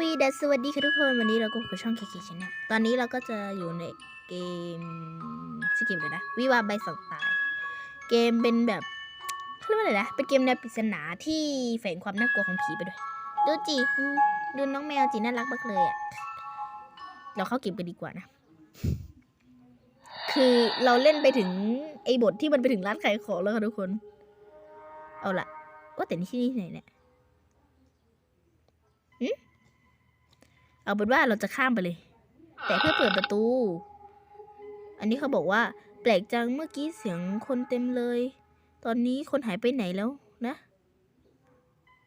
วีเดสวัสดีค่ะทุกคน วันนี้เราก็กับช่องเคเคชแนลตอนนี้เราก็จะอยู่ในเกมชื่อเกมเลยนะ วิวาใบสองตาย เกมเป็นแบบเขาเรียกว่าอะไรนะ เป็นเกมแนวปริศนาที่แฝงความน่ากลัวของผีไปด้วย ดูจีดูน้องแมวจีน่ารักมากเลยอะ่ะ เราเข้าเกมกันดีกว่านะ คือเราเล่นไปถึงไอ้บทที่มันไปถึงร้านขายของแล้วค่ะทุกคน เอาละว่าแต่นี่ที่นี่ไหนเนี่ย เอาเป็นว่าเราจะข้ามไปเลย แต่เพื่อเปิดประตู อันนี้เขาบอกว่า แปลกจังเมื่อกี้เสียงคนเต็มเลย ตอนนี้คนหายไปไหนแล้วนะ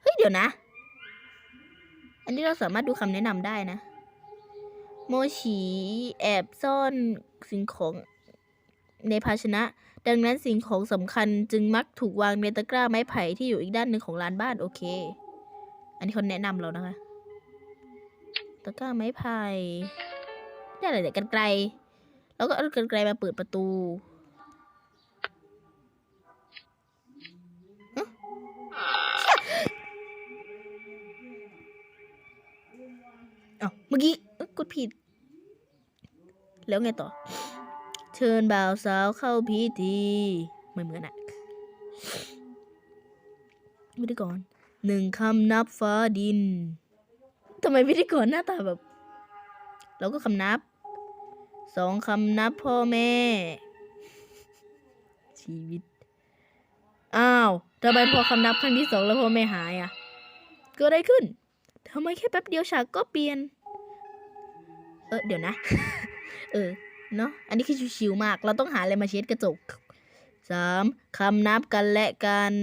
เฮ้ยเดี๋ยวนะ อันนี้เราสามารถดูคำแนะนำได้นะ โมชีแอบซ่อนสิ่งของในภาชนะ ดังนั้นสิ่งของสำคัญจึงมักถูกวางในตะกร้าไม้ไผ่ที่อยู่อีกด้านหนึ่งของลานบ้านโอเค อันนี้เขาแนะนำเรานะคะ ตะกร้าไม้ไผ่ได้อะไรเนี่ยกันไกล แล้วก็เอากันไกลมาเปิดประตูเอาเมื่อกี้กดผิด แล้วไงต่อ เชิญบ่าวสาวเข้าพิธีไม่เหมือนอะวิธีกรหนึ่งคำนับฟ้าดิน ทำไมพิธีกรหน้าตาแบบ เราก็คำนับ สองคำนับพ่อแม่ ชีวิต อ้าวทำไมพอคำนับครั้งที่สองแล้วพ่อแม่หายอะ เกิดอะไรขึ้นทำไมแค่แป๊บเดียวฉากก็เปลี่ยน เออเดี๋ยวนะ เออ เนาะอันนี้คือชิวๆมาก เราต้องหาอะไรมาเช็ดกระจกสามคำนับกันและกัน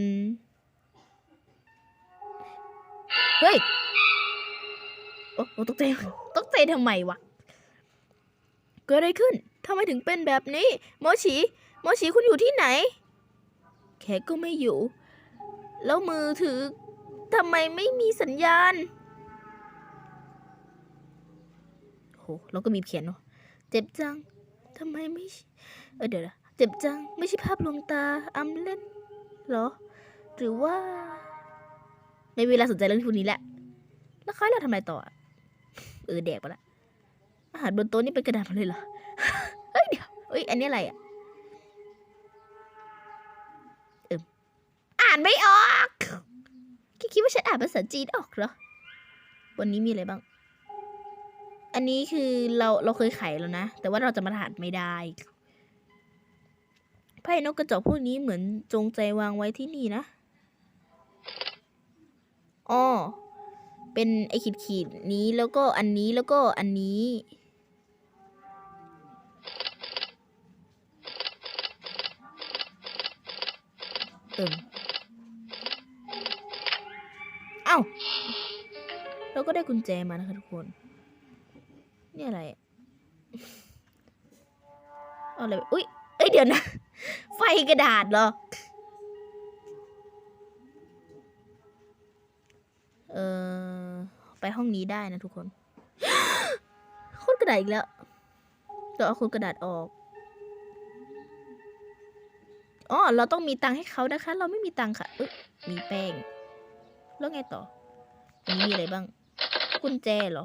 เฮ้ย โอ้โอ้ตกใจตกใจทำไมวะ เกิดอะไรขึ้นทำไมถึงเป็นแบบนี้โมชีโมชีคุณอยู่ที่ไหน แขกก็ไม่อยู่ แล้วมือถือทำไมไม่มีสัญญาณโหเราก็มีเขียนเนาะเจ็บจังทำไมไม่เออเดี๋ยวนะเจ็บจังไม่ใช่ภาพลวงตาอำเล่นเหรอ หรือว่า ไม่มีเวลาสนใจเรื่องพวกนี้แหละ แล้วเขาให้เราทำอะไรต่ออะ เออแดกไปละอาหารบนโต๊ะนี่เป็นกระดาษหมดเลยเหรอเฮ้ยเดี๋ยวเฮ้ยอันนี้อะไรอะเอิมอ่านไม่ออกคิดว่าฉันอ่านภาษาจีนออกเหรอวันนี้มีอะไรบ้าง อันนี้คือเราเราเคยไขแล้วนะ แต่ว่าเราจะมาถานไม่ได้ไพ่นกกระจอกพวกนี้เหมือนจงใจวางไว้ที่นี่นะอ๋อ เป็นไอขีดขีดๆนี้แล้วก็อันนี้แล้วก็อันนี้เอิมเอ้าเราก็ได้กุญแจมานะคะทุกคน นี่อะไรอะเอาอะไรอุ้ยเอ้ยเดี๋ยวนะ ไฟกระดาษเหรอ เออไปห้องนี้ได้นะทุกคนโคตรกระดาษอีกแล้วเราเอาโคนกระดาษออกอ๋อเราต้องมีตังค์ให้เขานะคะ เราไม่มีตังค์ค่ะเอ้ยมีแป้ง แล้วไงต่ออันนี้มีอะไรบ้าง กุญแจเหรอ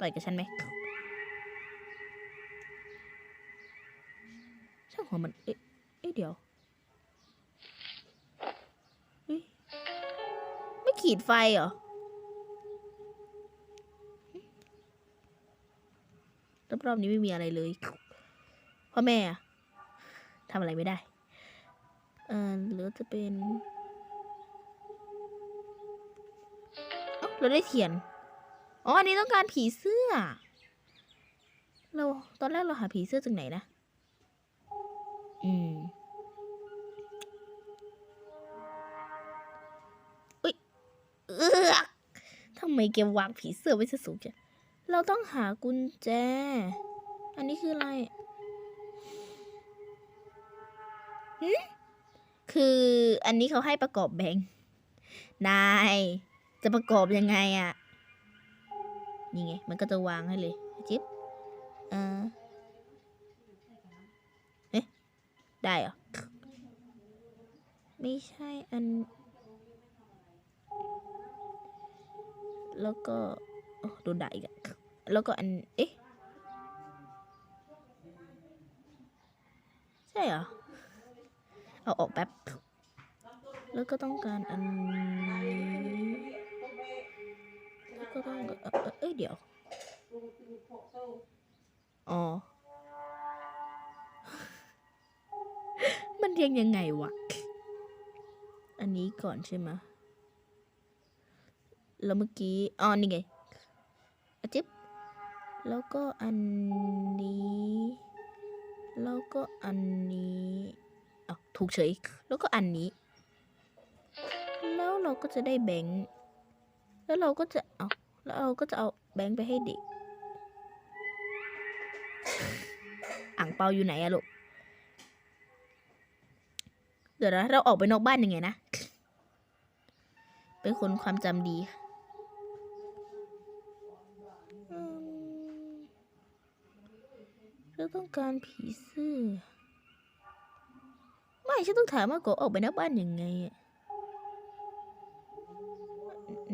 ต่อยกับฉันไหมช่างหัวมัน เอ๊ะ เอ๊ะเดี๋ยว ขีดไฟเหรอ รอบๆนี้ไม่มีอะไรเลยพ่อแม่ทำอะไรไม่ได้ เออหรือจะเป็นเอ้าเราได้เทียน อ๋อ อันนี้ต้องการผีเสื้อ เราตอนแรกเราหาผีเสื้อจากไหนนะ อืม ไมแกวางผีเสื้อไว้ซะสูงจังเราต้องหากุญแจ อันนี้คืออะไรหึคืออันนี้เขาให้ประกอบแบงค์นาย จะประกอบยังไงอะ่ะ นี่ไง มันก็จะวางให้เลยจิ๊บเออเอ๊ะ ได้เหรอ ไม่ใช่อัน แล้วก็โดนด่าอีกอะแล้วก็อัน เอ๊ะ ใช่เหรอ เอาออกแป๊บ แล้วก็ต้องการอันนี้แล้วก็ต้องเอ่อเอ่อเอ้ยเดี๋ยว อ๋อ มันเรียงยังไงวะ อันนี้ก่อนใช่ไหม แล้วเมื่อกี้อ๋อนี่ไงอจิ๊บแล้วก็อันนี้ แล้วก็อันนี้อ๋อถูกเฉย แล้วก็อันนี้ แล้วเราก็จะได้แบงค์แล้วเราก็จะเอาแล้วเราก็จะเอาแบงค์ไปให้เด็กอ่างเปาอยู่ไหนอะลูกเดี๋ยวนะเราออกไปนอกบ้านยังไงนะ เป็นคนความจำดี ต้องการผีเสื้อ ไม่ฉันต้องถามว่าโกออกไปนอกบ้านยังไงอะ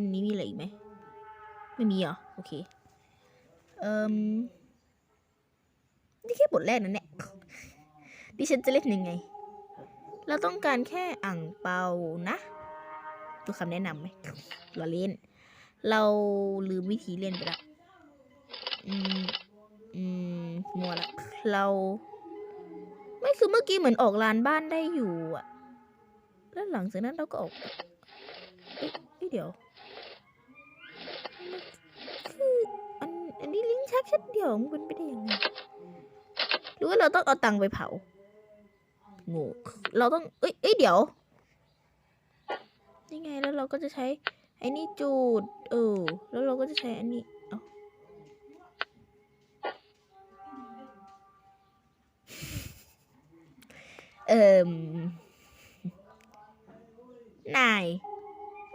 นนี้มีอะไรอีกไหม ไม่มีเหรอโอเค เอ่มนี่แค่บทแรกนะเนี่ยดิฉันจะเล่นยังไง เราต้องการแค่อ่างเปานะดูคำแนะนำไหมเราเล่น เราลืมวิธีเล่นไปละอืม อืมมัวละเรา ไม่คือเมื่อกี้เหมือนออกลานบ้านได้อยู่อะแล้วหลังจากนั้นเราก็ออกเอ๊ะเอ๊ะเดี๋ยวมันคืออันอันนี้ลิ้นชักชัดเดียวมันเป็นไปได้ยังไงหรือว่าเราต้องเอาตังค์ไปเผาโง่เราต้องเอ้ยเอ้ยเดี๋ยวนี่ไงแล้วเราก็จะใช้ไอ้นี่จูด เออ แล้วเราก็จะใช้อันนี้ เอาเอ่มนาย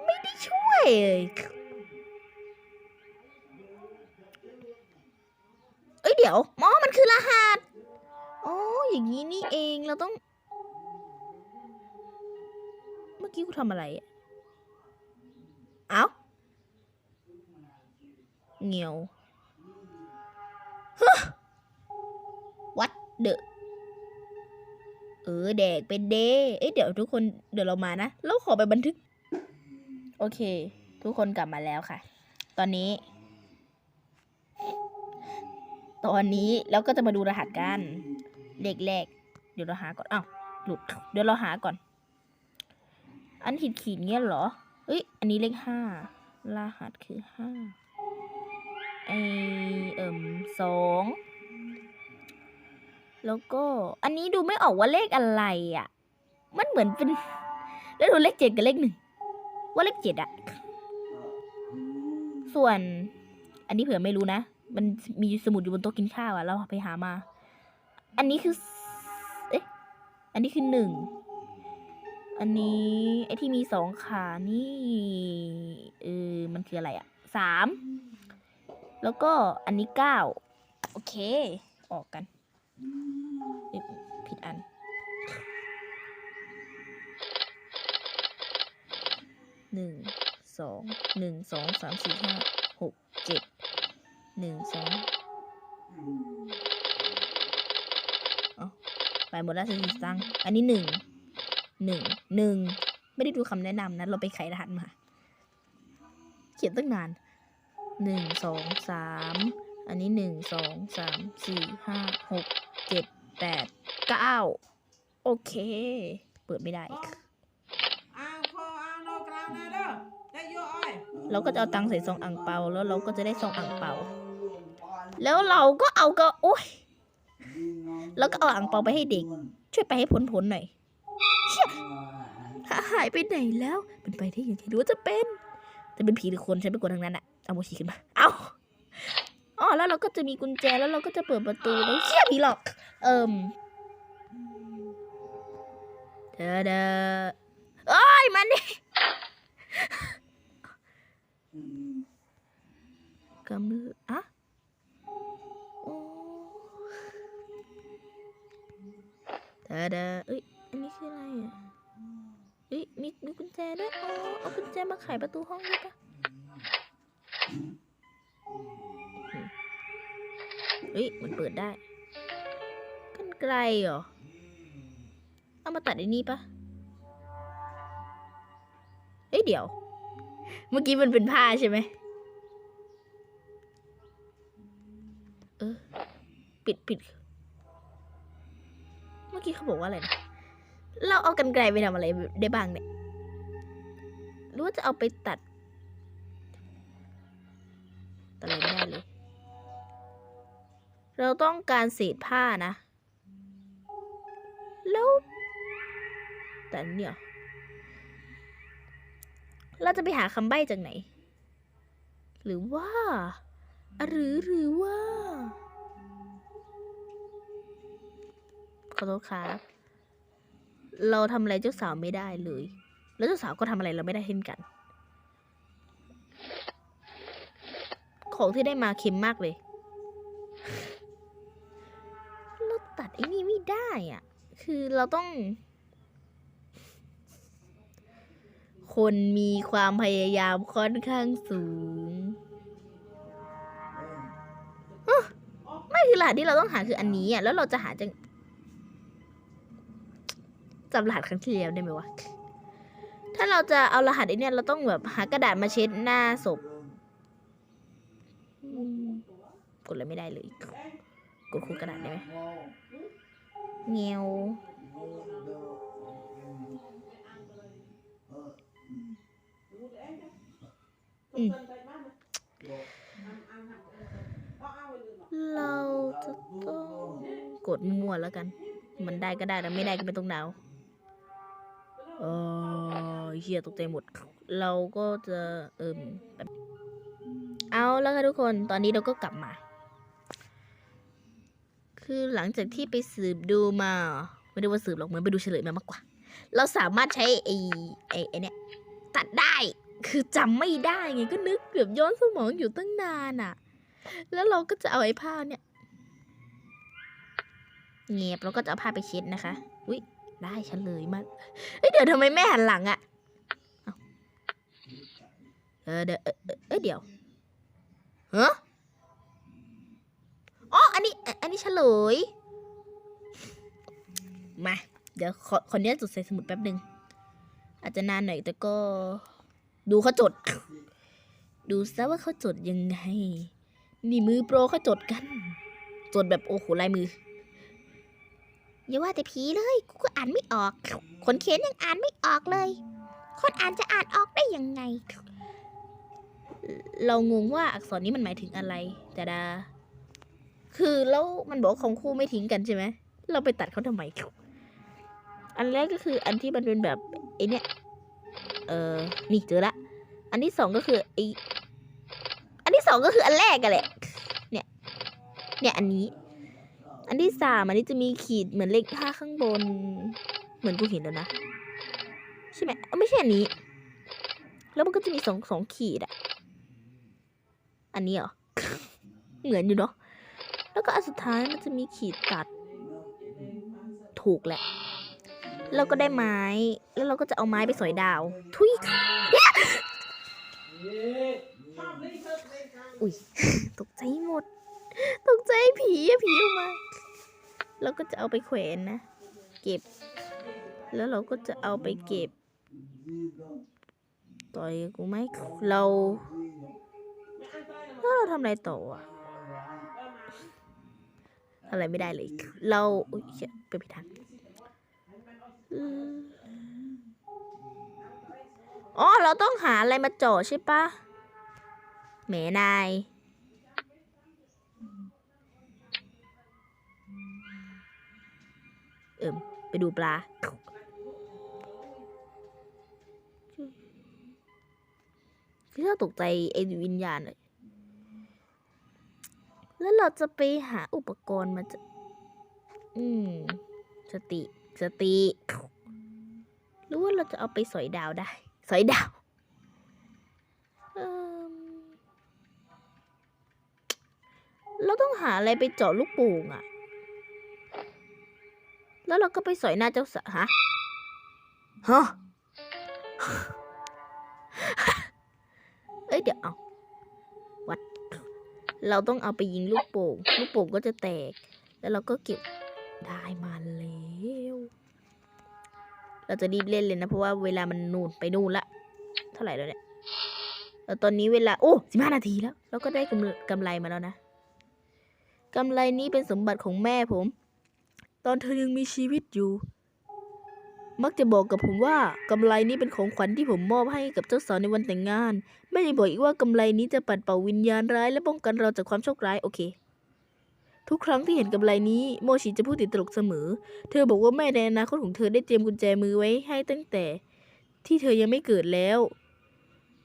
ไม่ได้ช่วยเลยเอ้ยเดี๋ยวมอมันคือรหัสอ๋ออย่างนี้นี่เองเราต้อง เมื่อกี้กูทำอะไรอะเอ้าเงียว what the เออแดกเป็นเดเอ้เดี๋ยวทุกคนเดี๋ยวเรามานะเราขอไปบันทึก โอเค ทุกคนกลับมาแล้วค่ะ ตอนนี้ ตอนนี้แล้วก็จะมาดูรหัสกันเลขแรกเดี๋ยวเราหาก่อนอ้าวหลุด เดี๋ยวเราหาก่อน อันขีดขีดเงี้ยเหรอเอ้ยอันนี้เลขห้ารหัสคือห้าไอเอิ่มสอง แล้วก็อันนี้ดูไม่ออกว่าเลขอะไรอะ มันเหมือนเป็น แล้วดูเลขเจ็ดกับเลขหนึ่งว่าเลขเจ็ดอะส่วน อันนี้เผื่อไม่รู้นะ มันมีสมุดอยู่บนโต๊ะกินข้าวอะเราไปหามา อันนี้คือ เอ๊ะ อันนี้คือหนึ่ง อันนี้ไอที่มีสองขานี่ เออ มันคืออะไรอะสาม แล้วก็อันนี้เก้า โอเค ออกกัน ผิดอัน หนึ่ง สอง หนึ่ง สอง สามสี่ห้า หก เจ็ด หนึ่ง สองเอาไปหมดแล้วสิตังอันนี้หนึ่ง หนึ่ง หนึ่ง ไม่ได้ดูคำแนะนำนะ เราไปไขรหัสมา เขียนตั้งนาน หนึ่ง สอง สาม อันนี้หนึ่ง สอง สาม สี่ ห้า หก แปดเก้าโอเค เปิดไม่ได้ เราก็จะเอาตังค์ใส่ซองอ่างเปาแล้วเราก็จะได้ซองอ่างเปา แล้วเราก็เอาก็โอ้ยแล้วก็เอาอ่างเปาไปให้เด็ก ช่วยไปให้ผลผลหน่อยหายไปไหนแล้ว เป็นไปได้ยังไงรู้จะเป็น จะเป็นผีหรือคนฉันไม่กลัวทางนั้นอะเอาโมชีขึ้นมา เอา อ๋อแล้วเราก็จะมีกุญแจแล้วเราก็จะเปิดประตูแล้วเชี่ยผีหลอก เอิ่มเดอเดอเอ้ยมันนี่กำลังอะโอ้เดอเดอเอ้ยอันนี้คืออะไรอะเอ้ยมีมีกุญแจด้วยอ๋อเอากุญแจมาไขประตูห้องได้ปะ เฮ้ย มันเปิดได้ กันไกลเหรอ เอามาตัดไอ้นี่ปะเอ้ย เดี๋ยว เมื่อกี้มันเป็นผ้าใช่ไหมเออ ปิดปิด เมื่อกี้เขาบอกว่าอะไรนะ เราเอากันไกลไปทำอะไรได้บ้างเนี่ย หรือว่าจะเอาไปตัด ต้องการเศษผ้านะ แล้ว แต่เนี่ย เราจะไปหาคำใบ้จากไหน หรือว่า หรือหรือว่า ขอโทษครับ เราทำอะไรเจ้าสาวไม่ได้เลย แล้วเจ้าสาวก็ทำอะไรเราไม่ได้เช่นกัน ของที่ได้มาเค็มมากเลย อะ คือเราต้อง คนมีความพยายามค่อนข้างสูงฮะไม่คือรหัสที่เราต้องหาคืออันนี้อะ แล้วเราจะหาจังจำรหัสครั้งที่แล้วได้ไหมวะ ถ้าเราจะเอารหัสไอ้เนี่ยเราต้องแบบหากระดาษมาเช็ดหน้าศพกดอะไรไม่ได้เลย กดคูกระดาษได้ไหม เงียวอืมเราจะต้องกดมั่วแล้วกัน มันได้ก็ได้แต่ไม่ได้ก็ไม่ต้องดาวเออเฮียตกใจหมด เราก็จะเอิมเอาแล้วค่ะทุกคน ตอนนี้เราก็กลับมา คือหลังจากที่ไปสืบดูมา ไม่ได้ว่าสืบหรอกเหมือนไปดูเฉลยมามากกว่า เราสามารถใช้ไอ้ไอ้ไอ้เนี่ยตัดได้คือจำไม่ได้ไงก็นึกแบบย้อนสมองอยู่ตั้งนานอะแล้วเราก็จะเอาไอ้ผ้าเนี่ยเงียบแล้วก็จะเอาผ้าไปเช็ดนะคะอุ้ยได้เฉลยมากเอ้ยเดี๋ยวทำไมแม่หันหลังอะเอ้าเออเดี๋ยวเออเดี๋ยวฮะ นี่เฉลย มา เดี๋ยวขอคนนี้จดใส่สมุดแป๊บหนึ่งอาจจะนานหน่อยแต่ก็ดูเขาจด ดูซะว่าเขาจดยังไง นี่มือโปรเขาจดกัน จดแบบโอ้โหลายมือ อย่าว่าแต่ผีเลย กูก็อ่านไม่ออก คนเขียนยังอ่านไม่ออกเลย คนอ่านจะอ่านออกได้ยังไง เรางงว่าอักษรนี้มันหมายถึงอะไรแต่ดา คือแล้วมันบอกว่าของคู่ไม่ทิ้งกันใช่ไหม เราไปตัดเขาทำไม อันแรกก็คืออันที่มันเป็นแบบไอเนี้ย เออนี่เจอละ อันที่สองก็คือไออันที่สองก็คืออันแรกกันแหละ เนี่ย เนี่ยอันนี้ อันที่สามอันนี้จะมีขีดเหมือนเลขห้าข้างบน เหมือนกูเห็นแล้วนะ ใช่ไหมไม่ใช่อันนี้ แล้วมันก็จะมีสองสองขีดอะอันนี้เหรอ เหมือนอยู่เนาะ แล้วก็อันสุดท้ายมันจะมีขีดตัด ถูกแหละ เราก็ได้ไม้ แล้วเราก็จะเอาไม้ไปสอยดาว ทุยอุ้ยตกใจหมด ตกใจผีอะผีออกมา เราก็จะเอาไปแขวนนะ เก็บ แล้วเราก็จะเอาไปเก็บ ต่อยกูไหมเรา แล้วเราทำอะไรต่ออะ อะไรไม่ได้เลย เราอุ้ยเหี้ยไปผิดทางอืมอ๋อ เราต้องหาอะไรมาเจ่อใช่ปะแหมนาย เอิมไปดูปลาคือเราตกใจไอ้วิญญาณเลย แล้วเราจะไปหาอุปกรณ์มาจะ อืม สติ สติหรือว่าเราจะเอาไปสอยดาวได้ สอยดาวเราต้องหาอะไรไปเจาะลูกโป่งอะแล้วเราก็ไปสอยหน้าเจ้าสาวฮะฮะ เราต้องเอาไปยิงลูกโป่ง ลูกโป่งก็จะแตก แล้วเราก็เก็บได้มาแล้ว เราจะรีบเล่นเลยนะ เพราะว่าเวลามันนูนไปนูนละ เท่าไหร่แล้วเนี่ยแล้วตอนนี้เวลา โอ้สิบห้านาทีแล้ว เราก็ได้กำกำไรมาแล้วนะกำไรนี้เป็นสมบัติของแม่ผม ตอนเธอยังมีชีวิตอยู่ มักจะบอกกับผมว่ากำไรนี้เป็นของขวัญที่ผมมอบให้กับเจ้าสาวในวันแต่งงานแม่ยังบอกอีกว่ากำไรนี้จะปัดเป่าวิญญาณร้ายและป้องกันเราจากความโชคร้ายโอเค ทุกครั้งที่เห็นกำไรนี้โมชิจะพูดติดตลกเสมอ เธอบอกว่าแม่ในอนาคตของเธอได้เตรียมกุญแจมือไว้ให้ตั้งแต่ ที่เธอยังไม่เกิดแล้ว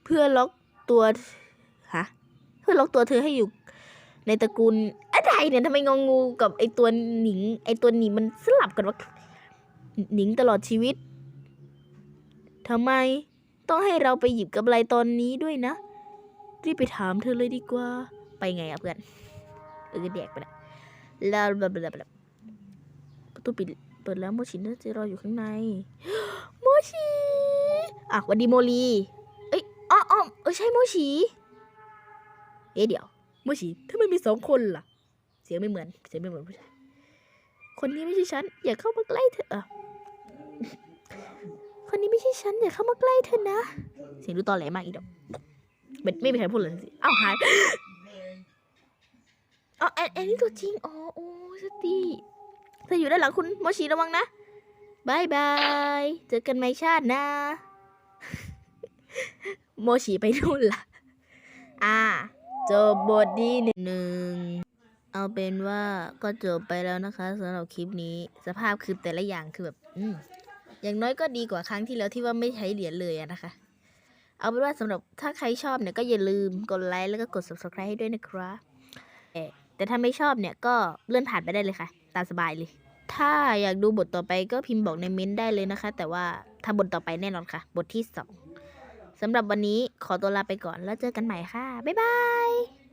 เพื่อล็อกตัวฮะเพื่อล็อกตัวเธอให้อยู่ในตระกูลอะไรเนี่ยทำไมงองูกับไอตัวหนิง ไอตัวหนิงมันสลับกันวะ หนิงตลอดชีวิตทำไมต้องให้เราไปหยิบกำไรตอนนี้ด้วยนะ รีบไปถามเธอเลยดีกว่า ไปไงอะเพื่อน เออแดกไปละแล้วบลาบลาบลาประตูปิดเปิดแล้วโมชิน่าจะรออยู่ข้างใน โมชิอะวันดีโมลี เอ้ยอ๋ออ๋อเออใช่โมชิเอ๊ะเดี๋ยวโมชิถ้าไมมีสองคนล่ะ เสียงไม่เหมือน เสียงไม่เหมือนผู้ชาย คนนี้ไม่ใช่ฉัน อย่าเข้ามาใกล้เธออะ คนนี้ไม่ใช่ฉันอย่าเข้ามาใกล้เธอนะ เสียงดูตอแหลมากอีดอกไม่ไม่มีใครพูดเลยสิเอ้าหายอ๋อแอนแอนนี่ตัวจริงอ๋อโอ้สติเธออยู่ด้านหลังคุณโมชิระวังนะบายบาย เจอกันใหม่ชาตินะโมชิไปนู่นละอ่าจบบทดีหนึ่ง เอาเป็นว่าก็จบไปแล้วนะคะสำหรับคลิปนี้ สภาพคือแต่ละอย่างคือแบบ อืม อย่างน้อยก็ดีกว่าครั้งที่แล้วที่ว่าไม่ใช้เหรียญเลยนะคะ เอาเป็นว่าสำหรับถ้าใครชอบเนี่ยก็อย่าลืมกดไลค์แล้วก็กด subscribe ให้ด้วยนะครับแต่ถ้าไม่ชอบเนี่ยก็เลื่อนผ่านไปได้เลยค่ะ ตามสบายเลย ถ้าอยากดูบทต่อไปก็พิมพ์บอกในเม้นต์ได้เลยนะคะ แต่ว่าถ้าบทต่อไปแน่นอนค่ะ บทที่สองสำหรับวันนี้ขอตัวลาไปก่อนแล้วเจอกันใหม่ค่ะ บ๊ายบาย